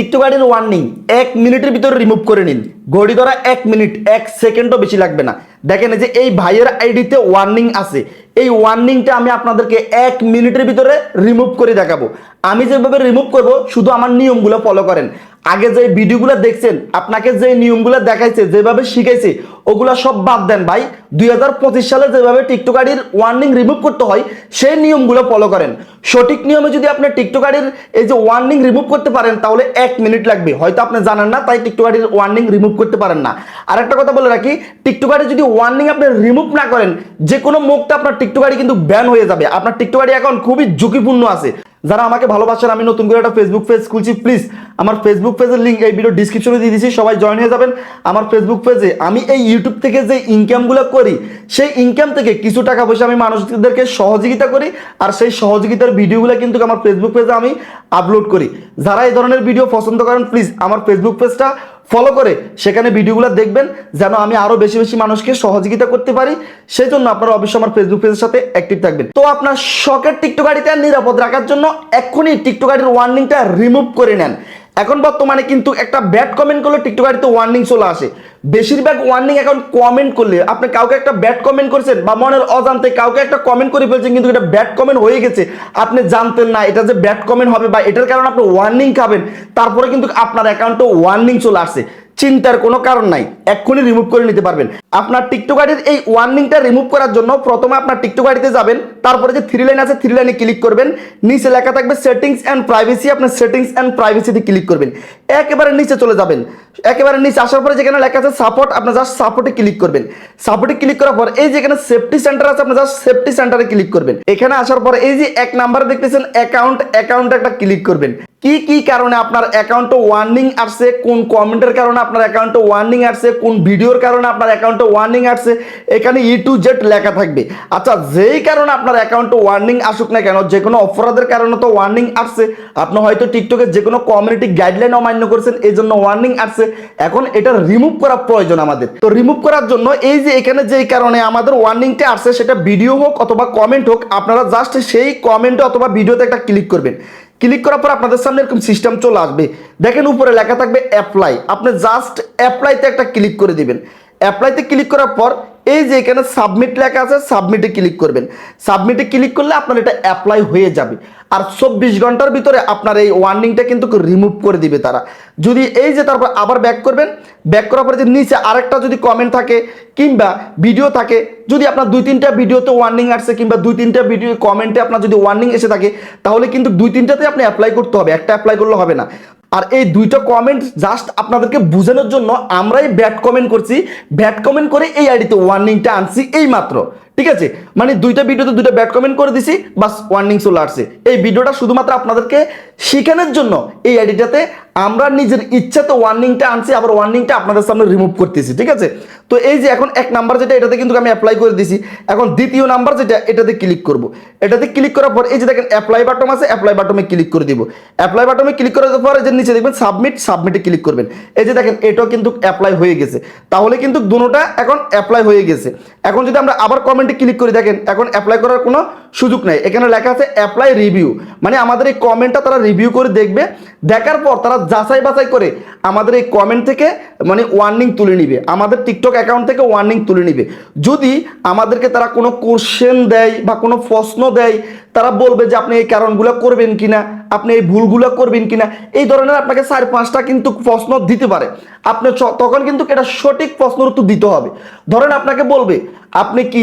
টিকটকারের warning এক মিনিটের ভিতরে রিমুভ করে নিন। ঘড়ি ধরা এক মিনিট, এক সেকেন্ডও বেশি লাগবে না। দেখেন যে এই ভাইয়ের আইডিতে ওয়ার্নিং আছে। এই ওয়ার্নিংটা আমি আপনাদেরকে এক মিনিটের ভিতরে রিমুভ করে দেখাবো। আমি যেভাবে রিমুভ করব, শুধু আমার নিয়মগুলো ফলো করেন। আগে যে ভিডিওগুলো দেখছেন, আপনাকে যে নিয়মগুলো দেখাইছে, যেভাবে শিখাইছে, ওগুলা সব বাদ দেন ভাই। দুই হাজার পঁচিশ সালে যেভাবে টিকটকারির ওয়ার্নিং রিমুভ করতে হয়, সেই নিয়মগুলো ফলো করেন। সঠিক নিয়মে যদি আপনি টিকটকারির এই যে ওয়ার্নিং রিমুভ করতে পারেন, তাহলে এক মিনিট লাগবে। হয়তো আপনি জানেন না, তাই টিকটকারির ওয়ার্নিং রিমুভ করতে পারেন না। আর একটা কথা বলে রাখি টিকটকারি যদি ওয়ার্নিং আপনি রিমুভ না করেন যে কোনো মুখটা আপনার টিকটকারি কিন্তু ব্যান হয়ে যাবে। আপনার টিকটকারি এখন খুবই ঝুঁকিপূর্ণ আছে। যারা আমাকে ভালোবাসেন, আমি নতুন করে একটা ফেসবুক পেজ খুলছি প্লিজ আমার ফেসবুক পেজের লিঙ্ক এই ভিডিও ডিসক্রিপশনে দিয়ে দিচ্ছি সবাই জয়েন হয়ে যাবেন। আমার ফেসবুক পেজে আমি এই ইউটিউব থেকে যে ইনকামগুলো করি, সেই ইনকাম থেকে কিছু টাকা পয়সা আমি মানুষদেরকে সহযোগিতা করি, আর সেই সহযোগিতার ভিডিওগুলো কিন্তু আমার ফেসবুক পেজে আমি আপলোড করি। যারা এই ধরনের ভিডিও পছন্দ করেন প্লিজ আমার ফেসবুক পেজটা ফলো করে সেখানে ভিডিওগুলো দেখবেন, যেন আমি আরও বেশি বেশি মানুষকে সহযোগিতা করতে পারি। সেই জন্য আপনারা অবশ্যই আমার ফেসবুক পেজের সাথে অ্যাক্টিভ থাকবেন। তো আপনার শখের আইডিটা নিরাপদ রাখার জন্য এক্ষুনি আইডির ওয়ার্নিংটা রিমুভ করে নেন। এখন বর্তমানে কিন্তু একটা ব্যাড কমেন্ট করলে টিকটক আইডিতে ওয়ার্নিং চলে আসে। বেশিরভাগ ওয়ার্নিং এখন কমেন্ট করলে আপনি কাউকে একটা ব্যাড কমেন্ট করেছেন বা মনের অজান্তে কাউকে একটা কমেন্ট করে ফেলছেন, কিন্তু এটা ব্যাড কমেন্ট হয়ে গেছে, আপনি জানতেন না এটা যে ব্যাড কমেন্ট হবে বা এটার কারণে আপনি ওয়ার্নিং খাবেন, তারপরে কিন্তু আপনার অ্যাকাউন্টে ওয়ার্নিং চলে আসছে। চিন্তার কোনো কারণ নাই, এক্ষুনি রিমুভ করে নিতে পারবেন। আপনার টিকটক আইডির এই ওয়ার্নিংটা রিমুভ করার জন্য প্রথমে আপনার টিকটক আইডিতে যাবেন, তারপরে যে থ্রি লাইন আছে থ্রি লাইনে ক্লিক করবেন, নিচে লেখা থাকবে সেটিংস অ্যান্ড প্রাইভেসি আপনার সেটিংস অ্যান্ড প্রাইভেসিতে ক্লিক করবেন। একেবারে নিচে চলে যাবেন। একেবারে নিচে আসার পরে যেখানে লেখা আছে সাপোর্ট আপনার জাস্ট সাপোর্টে ক্লিক করবেন। সাপোর্টে ক্লিক করার পর এই যেখানে সেফটি সেন্টার আছে আপনার জাস্ট সেফটি সেন্টারে ক্লিক করবেন। এখানে আসার পর এই যে এক নাম্বার দেখতেছেন অ্যাকাউন্ট অ্যাকাউন্টে একটা ক্লিক করবেন। কি কি কারণে আপনার অ্যাকাউন্টে ওয়ার্নিং আসছে? কোন কমেন্টের কারণে আপনার অ্যাকাউন্টে ওয়ার্নিং আসছে? কোন ভিডিওর কারণে আপনার অ্যাকাউন্টে ওয়ার্নিং আসছে? এখানে ই টু জেড লেখা থাকবে। আচ্ছা যেই কারণে আপনার অ্যাকাউন্টে ওয়ার্নিং আসুক না কেন, যে কোনো অপরাধের কারণে তো ওয়ার্নিং আসছে। আপনি হয়তো টিকটকে যে কোনো কমিউনিটি গাইডলাইন অমান্য করছেন, এই জন্য ওয়ার্নিং আসছে। এখন এটা রিমুভ করা প্রয়োজন আমাদের। তো রিমুভ করার জন্য এই যে এখানে যেই কারণে আমাদের ওয়ার্নিংটা আসছে, সেটা ভিডিও হোক অথবা কমেন্ট হোক, আপনারা জাস্ট সেই কমেন্টে অথবা ভিডিওতে একটা ক্লিক করবেন। ক্লিক করার পর আপনাদের সামনে এরকম সিস্টেম চলে আসবে। দেখেন উপরে লেখা থাকবে অ্যাপ্লাই আপনি জাস্ট অ্যাপ্লাইতে একটা ক্লিক করে দিবেন। অ্যাপ্লাইতে ক্লিক করার পর এই যে এখানে সাবমিট লেখা আছে সাবমিটে ক্লিক করবেন। সাবমিটে ক্লিক করলে আপনার এটা অ্যাপ্লাই হয়ে যাবে। আর চব্বিশ ঘণ্টার ভিতরে আপনার এই ওয়ার্নিংটা কিন্তু রিমুভ করে দিবে তারা। যদি এই যে তারপর আবার ব্যাক করবেন ব্যাক করার পরে যে নিচে আরেকটা যদি কমেন্ট থাকে কিংবা ভিডিও থাকে, যদি আপনার দুই তিনটা ভিডিওতে ওয়ার্নিং আসছে কিংবা দুই তিনটা ভিডিও কমেন্টে আপনার যদি ওয়ার্নিং এসে থাকে, তাহলে কিন্তু দুই তিনটাতে আপনি অ্যাপ্লাই করতে হবে। একটা অ্যাপ্লাই করলে হবে না। আর এই দুইটা কমেন্ট জাস্ট আপনাদেরকে বোঝানোর জন্য আমরাই ব্যাড কমেন্ট করছি। ব্যাড কমেন্ট করে এই আইডিতে ওয়ার্নিংটা আনছি এই মাত্র ঠিক আছে? মানে দুইটা ভিডিওতে দুইটা ব্যাড কমেন্ট করে দিছি, বাস ওয়ার্নিং চলে আসছে। এই ভিডিওটা শুধুমাত্র আপনাদেরকে শেখানোর জন্য এই আইডিটাতে আমরা নিজের ইচ্ছাতে ওয়ার্নিংটা আনছি, আবার ওয়ার্নিংটা আপনাদের সামনে রিমুভ করতেছি। ঠিক আছে? তো এই যে এখন এক নাম্বার যেটা, এটাতে কিন্তু আমি অ্যাপ্লাই করে দিছি। এখন দ্বিতীয় নাম্বার যেটা, এটাতে ক্লিক করব। এটাতে ক্লিক করার পর এই যে দেখেন অ্যাপ্লাই বাটন আছে অ্যাপ্লাই বাটনে ক্লিক করে দিব। অ্যাপ্লাই বাটনে ক্লিক করার পর যে নিচে দেখবেন সাবমিট সাবমিটে ক্লিক করবেন। এই যে দেখেন, এটাও কিন্তু অ্যাপ্লাই হয়ে গেছে। তাহলে কিন্তু দুটোটা এখন অ্যাপ্লাই হয়ে গেছে। এখন যদি আমরা আবার কমেন্টে ক্লিক করি, দেখেন, এখন অ্যাপ্লাই করার কোনো সুযোগ নাই। এখানে লেখা আছে অ্যাপ্লাই রিভিউ মানে আমাদের এই কমেন্টটা তারা রিভিউ করে দেখবে। দেখার পর তারা যাচাই বাছাই করে আমাদের এই কমেন্ট থেকে মানে ওয়ার্নিং তুলে নিবে। আমাদের টিকটক অ্যাকাউন্ট থেকে ওয়ার্নিং তুলে নিবে। যদি আমাদেরকে তারা কোনো কোশ্চেন দেয় বা কোনো প্রশ্ন দেয়, তারা বলবে যে আপনি এই কারণগুলো করবেন কি না আপনি এই ভুলগুলো করবেন কিনা, এই ধরনের আপনাকে চার পাঁচটা কিন্তু প্রশ্ন দিতে পারে। আপনি তখন কিন্তু এটা সঠিক প্রশ্নের উত্তর দিতে হবে। ধরেন আপনাকে বলবে, আপনি কি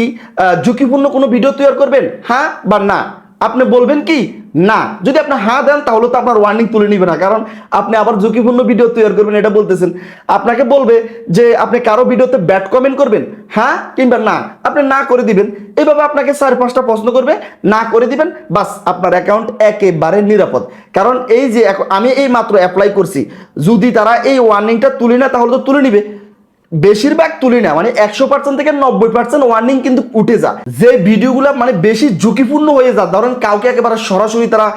ঝুঁকিপূর্ণ কোনো ভিডিও তৈরি করবেন? হ্যাঁ বা না? আপনি বলবেন কি? না। যদি আপনি হ্যাঁ দেন, তাহলে তো আপনার ওয়ার্নিং তুলে নিবে না। কারণ আপনি আবার ঝুঁকিপূর্ণ ভিডিও তৈরি করবেন, এটা বলতেছেন। আপনাকে বলবে যে, আপনি কারও ভিডিওতে ব্যাড কমেন্ট করবেন? হ্যাঁ কিংবা না? আপনি না করে দিবেন। এইভাবে আপনাকে চার, পাঁচটা প্রশ্ন করবে। না করে দিবেন, বাস আপনার অ্যাকাউন্ট একেবারে নিরাপদ। কারণ এই যে আমি এই মাত্র অ্যাপ্লাই করছি। যদি তারা এই ওয়ার্নিংটা তুলে না তাহলে তো তুলে নিবে। বেশিরভাগ তুলি না মানে একশো পার্সেন্ট থেকে নব্বই পার্সেন্ট ওয়ার্নিং কিন্তু উঠে যায়। যে ভিডিওগুলো মানে বেশি ঝুঁকিপূর্ণ হয়ে যা ধরেন কাউকে একেবারে সরাসরি তারা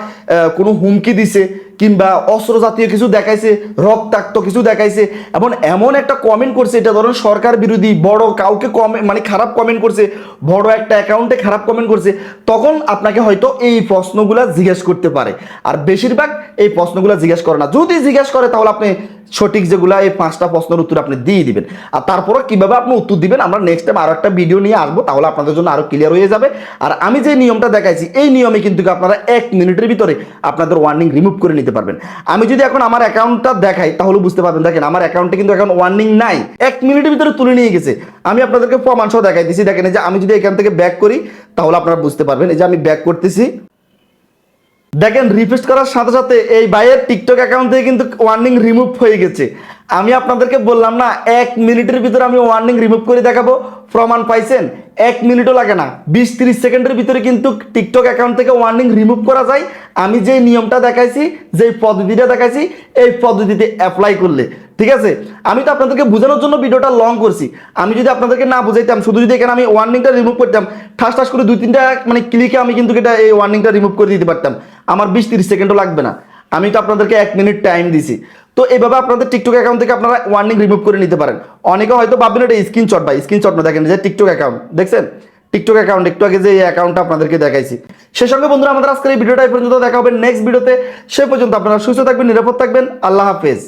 কোনো হুমকি দিছে কিংবা অস্ত্র জাতীয় কিছু দেখাইছে, রক্তাক্ত কিছু দেখাইছে, এবং এমন একটা কমেন্ট করছে, এটা ধরুন সরকার বিরোধী, বড় কাউকে কমেন্ট মানে খারাপ কমেন্ট করছে, বড় একটা অ্যাকাউন্টে খারাপ কমেন্ট করছে, তখন আপনাকে হয়তো এই প্রশ্নগুলো জিজ্ঞেস করতে পারে। আর বেশিরভাগ এই প্রশ্নগুলো জিজ্ঞেস করে না। যদি জিজ্ঞেস করে, তাহলে আপনি সঠিক যেগুলো এই পাঁচটা প্রশ্নের উত্তর আপনি দিয়ে দিবেন। আর তারপরে কীভাবে আপনি উত্তর দিবেন, আমরা নেক্সট টাইম আরও একটা ভিডিও নিয়ে আসব, তাহলে আপনাদের জন্য আরও ক্লিয়ার হয়ে যাবে। আর আমি যে নিয়মটা দেখাইছি, এই নিয়মে কিন্তু আপনারা এক মিনিটের ভিতরে আপনাদের ওয়ার্নিং রিমুভ করে নিতে পারবেন। আমি যদি এখন আমার অ্যাকাউন্টটা দেখাই, তাহলে বুঝতে পারবেন, দেখেন আমার অ্যাকাউন্টে কিন্তু এখন ওয়ার্নিং নাই। এক মিনিটের ভিতরে তুলে নিয়ে গেছে। আমি আপনাদেরকে প্রমাণ সহ দেখাই দিচ্ছি দেখেন যে আমি যদি এখান থেকে ব্যাক করি, তাহলে আপনারা বুঝতে পারবেন, এই যে আমি ব্যাক করতেছি দেখেন রিফ্রেশ করার সাথে সাথে এই বাইয়ের টিকটক অ্যাকাউন্ট থেকে কিন্তু ওয়ার্নিং রিমুভ হয়ে গেছে। আমি আপনাদেরকে বললাম না, এক মিনিটের ভিতরে আমি ওয়ার্নিং রিমুভ করে দেখাবো। প্রমাণ পাইছেন, এক মিনিটও লাগে না। বিশ তিরিশ সেকেন্ডের ভিতরে কিন্তু টিকটক অ্যাকাউন্ট থেকে ওয়ার্নিং রিমুভ করা যায়। আমি যে নিয়মটা দেখাইছি যে পদ্ধতিটা দেখাইছি, এই পদ্ধতিতে অ্যাপ্লাই করলে। ঠিক আছে? আমি তো আপনাদেরকে বোঝানোর জন্য ভিডিওটা লং করছি। আমি যদি আপনাদেরকে না বুঝাইতাম, শুধু যদি এখানে আমি ওয়ার্নিংটা রিমুভ করতাম, ঠাস ঠাস করে দুই তিনটা মানে ক্লিকে আমি কিন্তু এটা এই ওয়ার্নিংটা রিমুভ করে দিতে পারতাম। আমার বিশ তিরিশ সেকেন্ডও লাগবে না। আমি তো আপনাদেরকে এক মিনিট টাইম দিছি। তো এইভাবে আপনাদের টিকটক অ্যাকাউন্ট থেকে আপনারা ওয়ার্নিং রিমুভ করে নিতে পারেন। অনেকে হয়তো ভাববেন এটা স্ক্রিনশট ভাই স্ক্রিনশট না, দেখেন যে টিকটক অ্যাকাউন্ট দেখছেন? টিকটক অ্যাকাউন্ট একটু আগে যে এই অ্যাকাউন্টটা আপনাদেরকে দেখাইছি। সে সঙ্গে বন্ধুরা, আমাদের আজকের এই ভিডিওটা পর্যন্ত দেখা হবে। নেক্সট ভিডিওতে সে পর্যন্ত আপনারা সুস্থ থাকবেন, নিরাপদ থাকবেন। আল্লাহ হাফেজ।